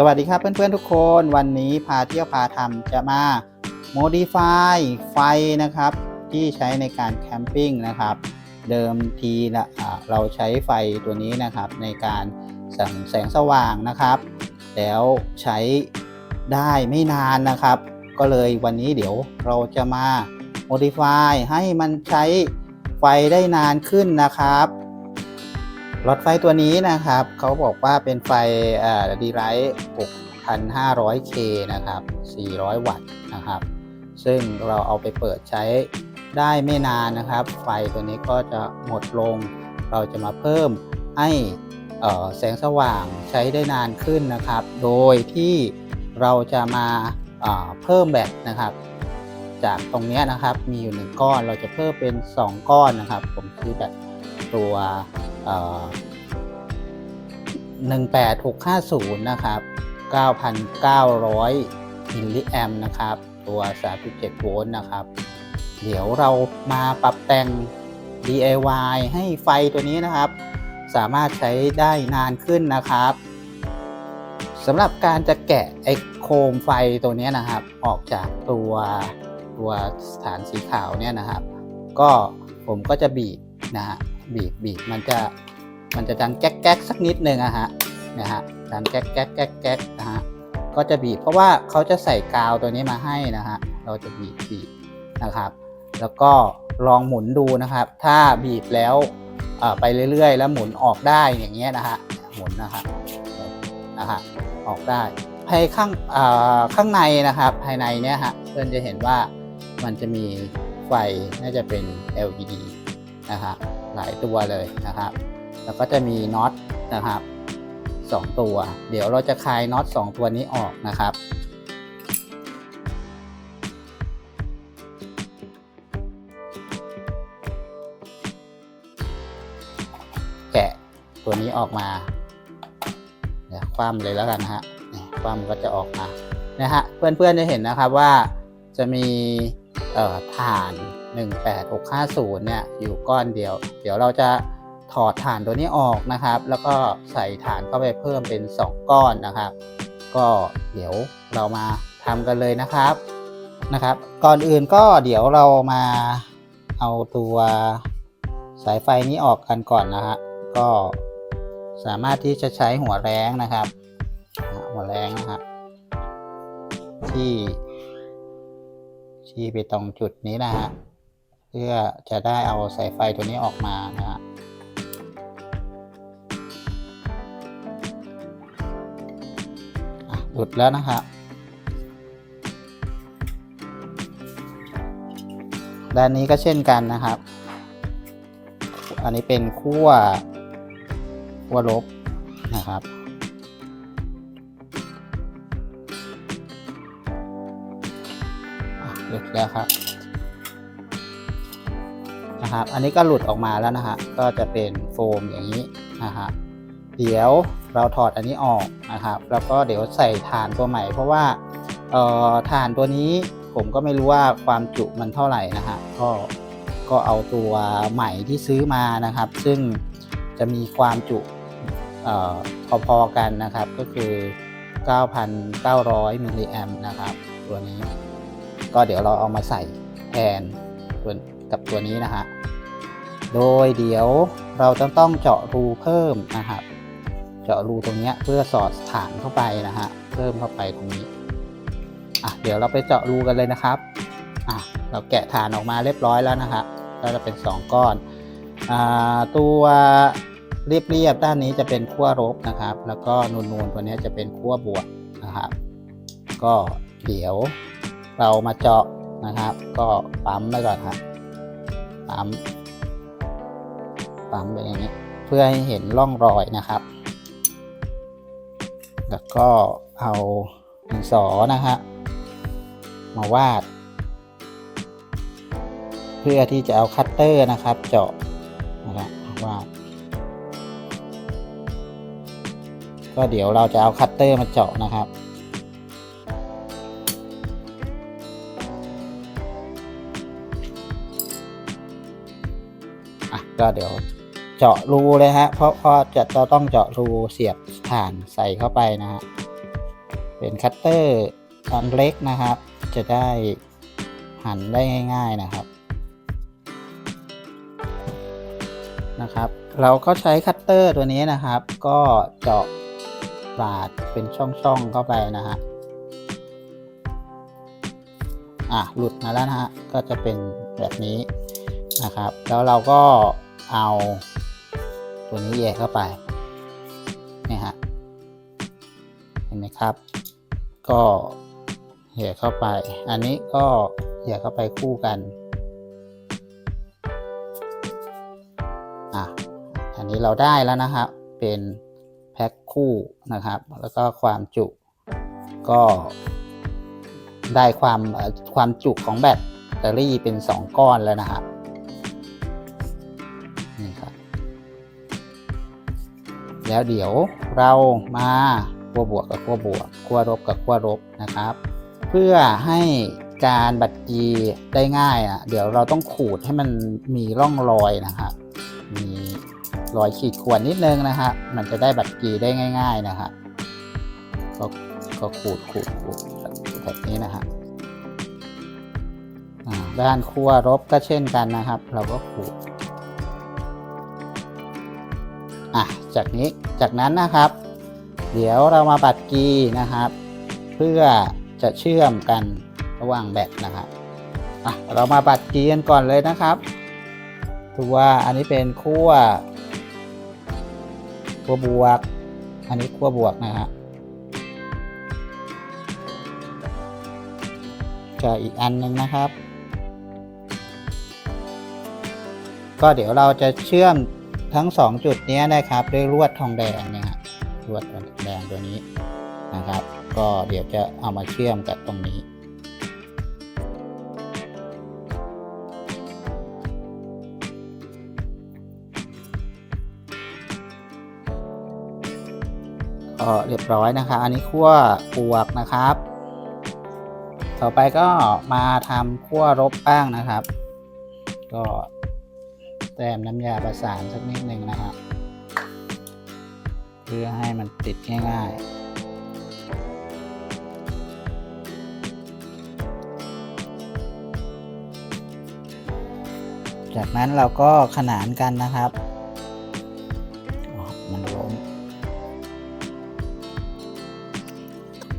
สวัสดีครับเพื่อนๆทุกคนวันนี้พาเที่ยวพาทำจะมา modify ไฟนะครับ ที่ใช้ในการแคมปิ้งนะครับ เดิมทีละเราใช้ไฟตัวนี้นะครับในการส่องแสงสว่างนะครับ แล้วใช้ได้ไม่นานนะครับ ก็เลยวันนี้เดี๋ยวเราจะมา modify ให้มันใช้ไฟได้นานขึ้นนะครับ หลอดไฟตัวนี้นะครับ เขาบอกว่าเป็นไฟดีไลท์ 6,500K นะครับ 400 วัตต์นะครับ ซึ่งเราเอาไปเปิดใช้ได้ไม่นานนะครับ ไฟตัวนี้ก็จะหมดลง เราจะมาเพิ่มให้แสงสว่างใช้ได้นานขึ้นนะครับ โดยที่เราจะมาเอ่อเพิ่มแบตนะครับ จากตรงนี้นะครับมีอยู่ 1 ก้อนเราจะเพิ่มเป็น 2 ก้อนนะครับ ผมซื้อแบตตัว 18650 นะครับ 9,900 มิลลิแอมนะครับ ตัว 3.7 โวลต์นะครับ เดี๋ยวเรามาปรับแต่ง DIY ให้ไฟตัวนี้นะครับ สามารถใช้ได้นานขึ้นนะครับสำหรับการจะแกะไอโคมไฟตัวนี้นะครับ ออกจากตัวตัวฐานสีขาวเนี่ยนะครับ ก็ผมก็จะบีบนะฮะ บีบบีบมันจะมันจะดังแก๊กแก๊กสักนิดนึงอะฮะนะฮะดังแก๊กแก๊กแก๊กแก๊กนะฮะก็จะบีบเพราะว่าเขาจะใส่กาวตัวนี้มาให้นะฮะเราจะบีบบีบนะครับ แล้วก็ลองหมุนดูนะครับ ถ้าบีบแล้วไปเรื่อยๆ แล้วหมุนออกได้อย่างเงี้ยนะฮะหมุนนะฮะนะฮะออกได้ภายข้างข้างในนะครับ ภายในเนี้ยฮะเพื่อนจะเห็นว่ามันจะมีไฟน่าจะเป็น LED นะฮะ หลายตัวเลยนะครับ แล้วก็จะมีน็อตนะครับสองตัว เดี๋ยวเราจะคลายน็อตสองตัวนี้ออกนะครับ แกะตัวนี้ออกมาเดี๋ยวคว่ำเลยแล้วกันนะฮะคว่ำก็จะออกมานะฮะเพื่อนๆจะเห็นนะครับว่าจะมีเอ่อถ่าน 18650 เนี่ยอยู่ก้อนเดียว เดี๋ยวเราจะถอดถ่านตัวนี้ออกนะครับ แล้วก็ใส่ถ่านเข้าไปเพิ่มเป็น 2 ก้อนนะครับ ก็เดี๋ยวเรามาทำกันเลยนะครับนะครับ ก่อนอื่นก็เดี๋ยวเรามาเอาตัวสายไฟนี้ออกกันก่อนนะฮะก็สามารถที่จะใช้หัวแรงนะครับ หัวแรงนะครับที่ที่ไปตรงจุดนี้นะฮะ เพื่อจะได้เอาสายไฟตัวนี้ออกมานะฮะหลุดแล้วนะครับด้านนี้ก็เช่นกันนะครับ อันนี้เป็นขั้วขั้วลบนะครับ หลุดแล้วครับ นะครับ อันนี้ก็หลุดออกมาแล้วนะฮะ ก็จะเป็นโฟมอย่างนี้นะฮะ เดี๋ยวเราถอดอันนี้ออกนะครับ แล้วก็เดี๋ยวใส่ฐานตัวใหม่ เพราะว่าเอ่อฐานตัวนี้ผมก็ไม่รู้ว่าความจุมันเท่าไหร่นะฮะ ก็ก็เอาตัวใหม่ที่ซื้อมานะครับ ซึ่งจะมีความจุเอ่อพอๆกันนะครับ ก็คือ 9,900 มิลลิแอมนะครับ ตัวนี้ ก็เดี๋ยวเราเอามาใส่แทนตัว กับตัวนี้นะฮะ โดยเดี๋ยวเราจะต้องเจาะรูเพิ่มนะครับ เจาะรูตรงนี้เพื่อสอดฐานเข้าไปนะฮะ เพิ่มเข้าไปตรงนี้ อะเดี๋ยวเราไปเจาะรูกันเลยนะครับ อะเราแกะฐานออกมาเรียบร้อยแล้วนะครับก็จะเป็น 2 ก้อน อ่าตัวเรียบๆด้านนี้จะเป็นขั้วลบนะครับ แล้วก็นูนๆตัวนี้จะเป็นขั้วบวกนะครับ ก็เดี๋ยวเรามาเจาะนะครับ ก็ปั๊มไปก่อนครับ ปั๊ม ปั๊มไปอย่างนี้ เพื่อให้เห็นร่องรอยนะครับ แล้วก็เอาดินสอนะฮะมาวาด เพื่อที่จะเอาคัตเตอร์นะครับ เจาะนะครับวาดก็เดี๋ยวเราจะเอาคัตเตอร์มาเจาะนะครับ ก็เดี๋ยวเจาะรูเลยฮะ เพราะเพราะจะเราต้องเจาะรูเสียบถ่านใส่เข้าไปนะฮะ เป็นคัตเตอร์อันเล็กนะครับ จะได้หั่นได้ง่าย ๆนะครับ นะครับ เราก็ใช้คัตเตอร์ตัวนี้นะครับ ก็เจาะปาดเป็นช่องๆเข้าไปนะฮะอะหลุดมาแล้วนะฮะก็จะเป็นแบบนี้นะครับ แล้วเราก็ เอาตัวนี้แยกเข้าไปนี่ฮะเห็นไหมครับ ก็แยกเข้าไป อันนี้ก็แยกเข้าไปคู่กันอะอันนี้เราได้แล้วนะครับ เป็นแพ็คคู่นะครับ แล้วก็ความจุก็ได้ความความจุของแบตเตอรี่เป็น 2 ก้อนแล้วนะครับ แล้วเดี๋ยวเรามาขั้วบวกกับขั้วบวกขั้วลบกับขั้วลบนะครับ เพื่อให้การบัดกีได้ง่ายอะ เดี๋ยวเราต้องขูดให้มันมีร่องรอยนะครับมีรอยขีดข่วนนิดนึงนะฮะมันจะได้บัตรกีได้ง่าย ๆนะฮะก็ก็ขูดขูดขูดแบบนี้นะฮะอ่าด้านขั้วลบก็เช่นกันนะครับ เราก็ขูดอะ จากนี้จากนั้นนะครับ เดี๋ยวเรามาบัตรกีนะครับ เพื่อจะเชื่อมกันระหว่างแบตนะครับอะเรามาบัตรกีกันก่อนเลยนะครับตัวอันนี้เป็นขั้วขั้วบวก อันนี้ขั้วบวกนะฮะกับอีกอันหนึ่งนะครับ ก็เดี๋ยวเราจะเชื่อม ทั้งสองจุดนี้นะครับด้วยลวดทองแดงเนะฮะลวดทองแดงตัวนี้นะครับ ก็เดี๋ยวจะเอามาเชื่อมกับตรงนี้ก็เรียบร้อยนะครับอันนี้ขั้วบวกนะครับ ต่อไปก็มาทำขั้วลบบ้างนะครับ ก็ แต้มน้ำยาประสานสักนิดหนึ่งนะครับ เพื่อให้มันติดง่ายๆจากนั้นเราก็ขนานกันนะครับ มันล้ม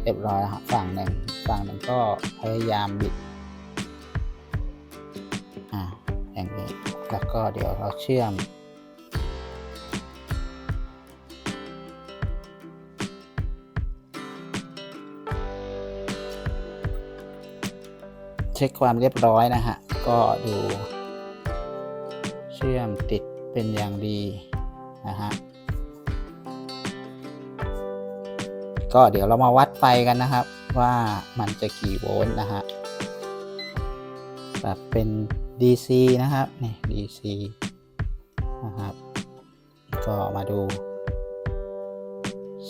เรียบร้อยแล้วครับฝั่งหนึ่งฝั่งหนึ่งก็พยายามบิด ก็เดี๋ยวเราเชื่อม เช็คความเรียบร้อยนะฮะ ก็ดู เชื่อมติดเป็นอย่างดีนะฮะก็เดี๋ยวเรามาวัดไฟกันนะครับ ว่ามันจะกี่โวลต์นะฮะแบบเป็น DC นะครับ นี่ DC นะครับ ก็มาดู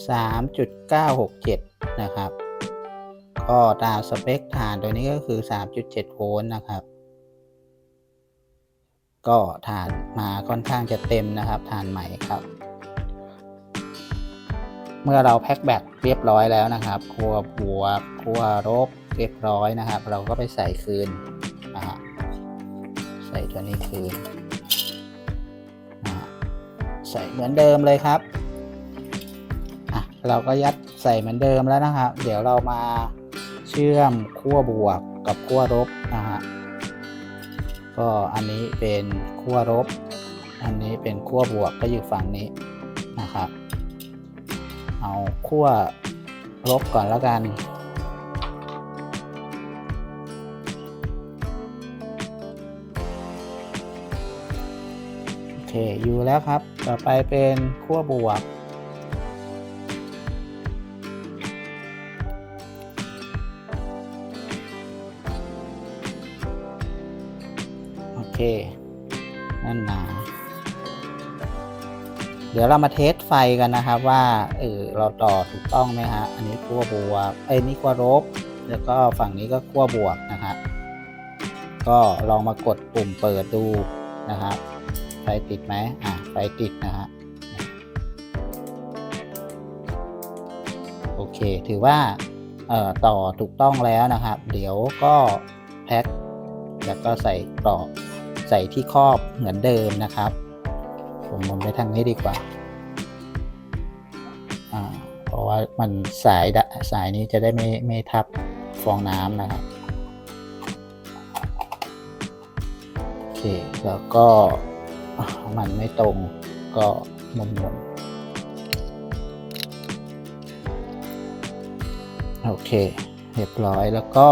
3.967 นะครับ ก็ตามสเปคฐานตัวนี้ก็คือ 3.7 โวลต์นะครับ ก็ฐานมาค่อนข้างจะเต็มนะครับฐานใหม่ครับ เมื่อเราแพ็คแบตเรียบร้อยแล้วนะครับครัวบวกครัวลบเรียบร้อยนะครับ เราก็ไปใส่คืน ใส่ตัวนี้คืนใส่เหมือนเดิมเลยครับอะเราก็ยัดใส่เหมือนเดิมแล้วนะครับ เดี๋ยวเรามาเชื่อมขั้วบวกกับขั้วลบนะฮะก็อันนี้เป็นขั้วลบ อันนี้เป็นขั้วบวกก็อยู่ฝั่งนี้นะครับ เอาขั้วลบก่อนแล้วกัน เคอยู่แล้วครับ ต่อไปเป็นขั้วบวก โอเค นั่นหนาเดี๋ยวเรามาเทสไฟกันนะครับว่าเออเราต่อถูกต้องไหมฮะ อันนี้ขั้วบวก เอ้ยนี่ขั้วลบ แล้วก็ฝั่งนี้ก็ขั้วบวกนะครับก็ลองมากดปุ่มเปิดดูนะครับ ฟติดไหมอะไฟติดนะฮะโอเค ถือว่าเอ่อต่อถูกต้องแล้วนะครับ เดี๋ยวก็แพ็คแล้วก็ใส่กรอบใส่ที่ครอบเหมือนเดิมนะครับ ผมมุนไปทางนี้ดีกว่าอ่าเพราะว่ามันสายดะสายนี้จะได้ไม่ไม่ทับฟองน้ำนะครับโอเค แล้วก็ มันไม่ตรงก็หมุนหมุนโอเค เรียบร้อยแล้วก็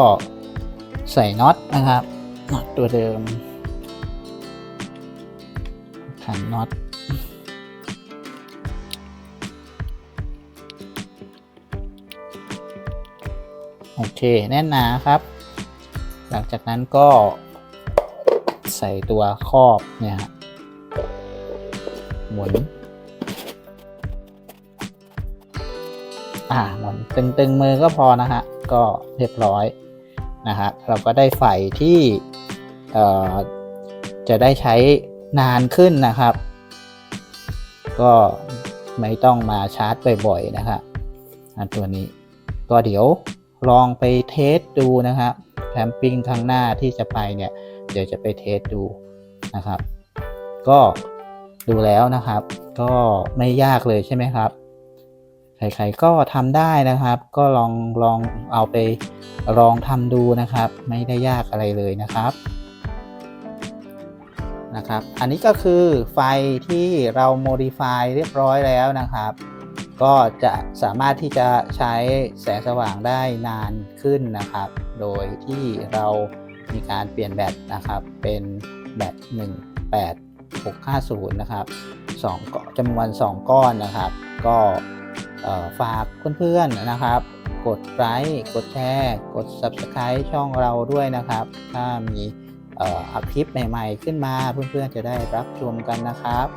ใส่น็อตนะครับน็อตตัวเดิมขันน็อตโอเค แน่นหนาครับ หลังจากนั้นก็ใส่ตัวครอบเนี่ยฮะ หมุน อ่าหมุนตึงๆมือก็พอนะฮะ ก็เรียบร้อยนะฮะเราก็ได้ไฟที่เอ่อจะได้ใช้นานขึ้นนะครับ ก็ไม่ต้องมาชาร์จบ่อยๆนะครับตัวนี้ก็เดี๋ยวลองไปเทสดูนะครับแคมปิ้งครั้งหน้าที่จะไปเนี่ย เดี๋ยวจะไปเทสดูนะครับ ก็ ดูแล้วนะครับ ก็ไม่ยากเลยใช่ไหมครับ ใครๆก็ทำได้นะครับ ก็ลองลองเอาไปลองทำดูนะครับ ไม่ได้ยากอะไรเลยนะครับนะครับ อันนี้ก็คือไฟที่เรา modify เรียบร้อยแล้วนะครับ ก็จะสามารถที่จะใช้แสงสว่างได้นานขึ้นนะครับ โดยที่เรามีการเปลี่ยนแบตนะครับ เป็นแบต 650 นะครับ2ก้อนจำนวน 2 ก้อนนะครับ ก็ฝากเพื่อนๆนะครับ กดไลค์กดแชร์กด Subscribe ช่องเราด้วยนะครับ ถ้ามีอัพคลิปใหม่ๆ ขึ้นมาเพื่อนๆจะได้รับชมกันนะครับ